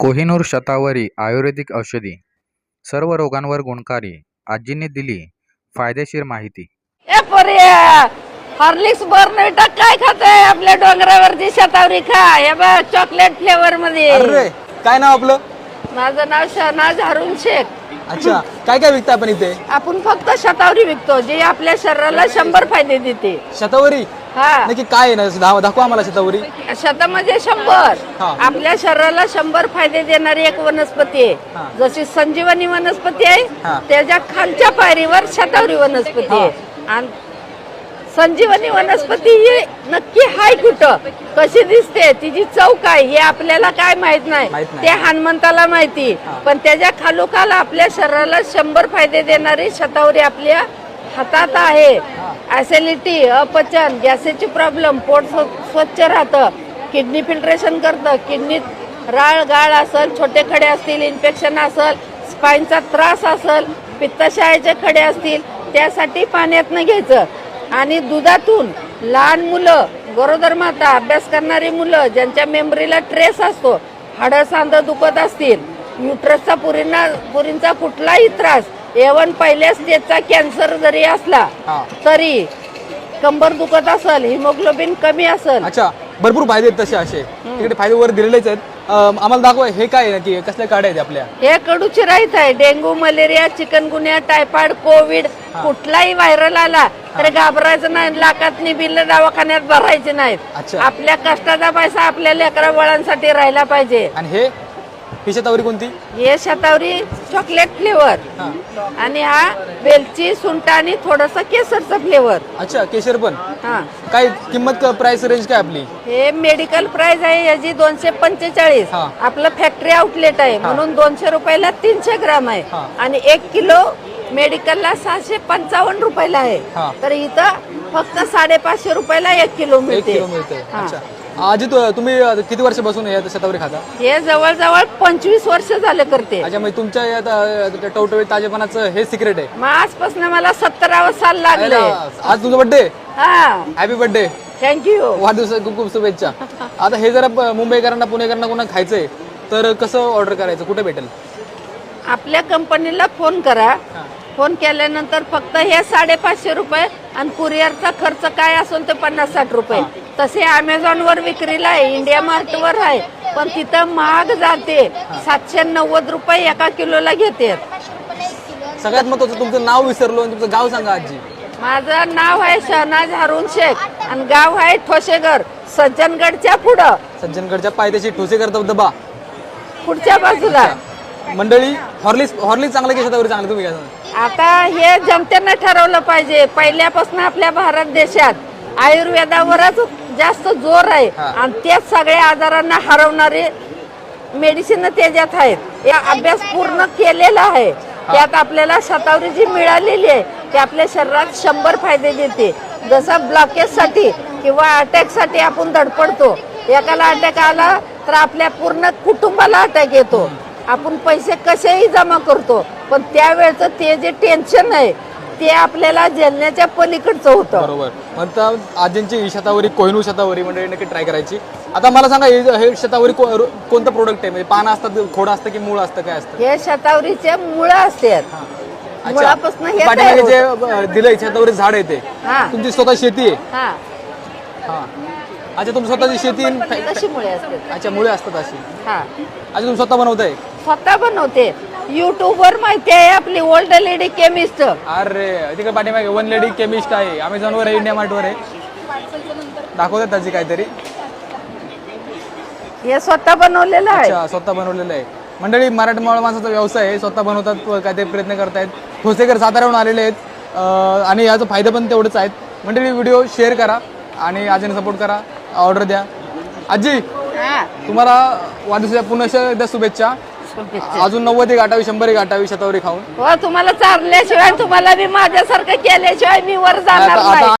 कोहिनूर शतावरी आयुर्वेदिक औषधी. सर्व रोगांवर गुणकारी. आजींनी दिली फायदेशीर माहिती. ए पर्या हॉर्लिक्स बर्नविटा काय खाताय आपल्या डोंगरावरची शतावरी खा. हे बघ चॉकलेट फ्लेवर मध्ये. अरे काय नाव आपलं? माझं नाव शहनाज हरुण शेख. अच्छा काय काय विकता आपण इथे? आपण फक्त शतावरी विकतो जे आपल्या शरीराला शंभर फायदे देते. शतावरी? हा. नक्की काय आहे ना दा- दाखवा आम्हाला शतावरी. शत म्हणजे शंभर. हा. आपल्या शरीराला शंभर फायदे देणारी एक वनस्पती हा. आहे जशी संजीवनी वनस्पती हा. आहे त्याच्या खालच्या पायरीवर शतावरी वनस्पती आहे. आणि संजीवनी वनस्पती ही नक्की हाय कुठं? कशी दिसते? तिची चव काय? हे आपल्याला काय माहीत नाही. माहीत नाही. ते हनुमंताला माहिती. हा. पण त्याच्या खालोखाल आपल्या शरीराला शंभर फायदे देणारी शतावरी आपल्या हातात आहे. ॲसिडिटी अपचन गॅसेची प्रॉब्लेम पोट स्व- स्वच्छ राहतं किडनी फिल्ट्रेशन करतं किडनीत राळ गाळ असेल छोटे खडे असतील इन्फेक्शन असेल स्पाईनचा त्रास असेल पित्तशाळेचे खडे असतील त्यासाठी पाण्यातनं घ्यायचं. आणि दुधातून लहान मुलं गरोदर माता अभ्यास करणारी मुलं ज्यांच्या मेमरीला ट्रेस असतो हाडं सांधं दुखत असतील युट्रसचा पुरींना पुरींचा कुठलाही त्रास एवन पहिल्या स्टेजचा कॅन्सर जरी असला हा. तरी कंबर दुखत असेल हिमोग्लोबिन कमी असेल. अच्छा भरपूर फायदे आहेत तसे असे. तिकडे फायदे वर दिलेलेच आहेत. आम्हाला दाखवा हे काय आहे नक्की? कसल्या काड्या आहेत आपल्या? हे कडूची राईत आहे. Dengue malaria chikungunya typhoid Covid कुठलाही व्हायरल आला तर घाबरायचं नाही. लाखातनी बिल दवाखान्यात भरायचे नाहीत. अच्छा. आपल्या कष्टाचा पैसा आपल्या लेकरा वळांसाठी राहिला पाहिजे. आणि हे? ही शतावरी कोणती? हे शतावरी चॉकलेट फ्लेवर आणि हा वेलची सुंठ आणि थोडस केसरचा फ्लेवर अच्छा केशर पण? हा. काय किंमत प्राइस रेंज काय आपली? हे मेडिकल प्राइस आहे याची दोनशे पंचेचाळीस. हा. आपलं फॅक्टरी आउटलेट आहे. म्हणून दोनशे रुपयाला तीनशे ग्राम आहे. आणि एक किलो मेडिकलला सहाशे पंचावन्न रुपयाला आहे. तर इथं फक्त साडेपाचशे रुपयाला एक किलो एक मिळते. किलो मिळते. हा. अच्छा. आजी तु- तुम्ही अं, किती वर्षापासून या शतावरी खाता हे जवळजवळ पंचवीस वर्ष झालं करते. अच्छा म्हणजे तुमच्या या त- टवटवीत ताजेपणाचं हे सिक्रेट आहे. मग आजपासून मला सत्तरावं साल लागले. आज तुमचा बर्थडे हा. हॅपी बर्थडे थँक्यू वाढदिवसा खूप खूप शुभेच्छा. आता हे जरा प- मुंबईकरांना पुणेकरांना कोणा खायचंय तर कसं ऑर्डर करायचं? कुठे भेटेल? आपल्या कंपनीला फोन करा. फोन केल्यानंतर फक्त हे साडेपाचशे रुपये आणि कुरिअरचा खर्च काय असेल ते पन्नास साठ रुपये. तसे अमेझॉन वर विक्रीला आहे इंडिया मार्ट वर आहे. पण तिथं महाग जाते. सातशे नव्वद रुपये एका किलोला घेते. सगळ्यात महत्वाचं तुमचं नाव विसरलो आणि तुमचं गाव सांगा आजी. माझं नाव आहे शहनाज हारून शेख आणि गाव आहे ठोसेगर सज्जनगडच्या पुढं. सज्जनगडच्या पायथ्याशी ठोसे करता दबा पुढच्या बाजूला. मंडळी हॉर्लिक्स हॉर्लिक्स चांगलं की शतावरी चांगलं तुम्ही काय सांगा? आता हे जनतेनं ठरवलं पाहिजे. पहिल्यापासून आपल्या भारत देशात आयुर्वेदावरच जास्त जोर आहे. हा. आणि तेच सगळ्या आजारांना हरवणारे मेडिसिन त्याच्यात आहेत या अभ्यास पूर्ण केलेला आहे. त्यात आपल्याला शतावरी जी मिळालेली आहे ती आपल्या शरीरात शंभर फायदे देते. जसं ब्लॉकेजसाठी किंवा अटॅकसाठी आपण धडपडतो. एकाला अटॅक आला तर आपल्या पूर्ण कुटुंबाला अटॅक येतो. आपण पैसे कसेही जमा करतो पण त्यावेळेचं ते जे टेन्शन आहे ते आपल्याला झेलण्याच्या पलीकडचं होतं. बरोबर. मग आजींची ही शतावरी कोहिनूर शतावरी म्हणजे नक्की ट्राय करायची. आता मला सांगा हे हे शतावरी को- रो- कोणतं प्रोडक्ट आहे? म्हणजे पानं असतात खोड असतं की मूळ असतं काय असतं? हे शतावरीचे मुळं असतात अच्छा. मुळापासून हे पाठीमागे तयार जे अं, दिलंय शतावरी झाड आहे ते. हा. तुमची स्वतः शेती आहे? हा. हा. अच्छा तुमची स्वतःची शेती आहे कशी मुळे असतात अच्छा मुळे असतात अशी. हा. अच्छा तुम्ही स्वतः बनवताय? स्वतः बनवते. युट्यूब वर माहिती आहे आपली ओल्ड लेडी केमिस्ट अरे तिकडे पाठीमागे वन लेडी केमिस्ट आहे. अमेझॉन वर आहे इंडिया मार्ट वर आहे. दाखवतात त्याची काहीतरी. हे स्वतः बनवलेलं आहे. अच्छा स्वतः बनवलेलं आहे. मंडळी मराठमोळा माणसाचा व्यवसाय आहे. स्वतः बनवतात ते प्रयत्न करतायत. ठोसेकर साताऱ्याहून आलेले आहेत. आणि याचा फायदा पण तेवढंच आहेत. मंडळी व्हिडिओ शेअर करा आणि आजीने सपोर्ट करा. ऑर्डर द्या. आजी हा. तुम्हाला वाढदिवसाच्या पुन्हा एकदा शुभेच्छा. अजून नव्वद एक गाठावी शंभर एक गाठावी शतावरी खाऊन. हो तुम्हाला चालल्याशिवाय तुम्हाला बी माझ्यासारखं केल्याशिवाय मी वर जाणार आता नाही. आता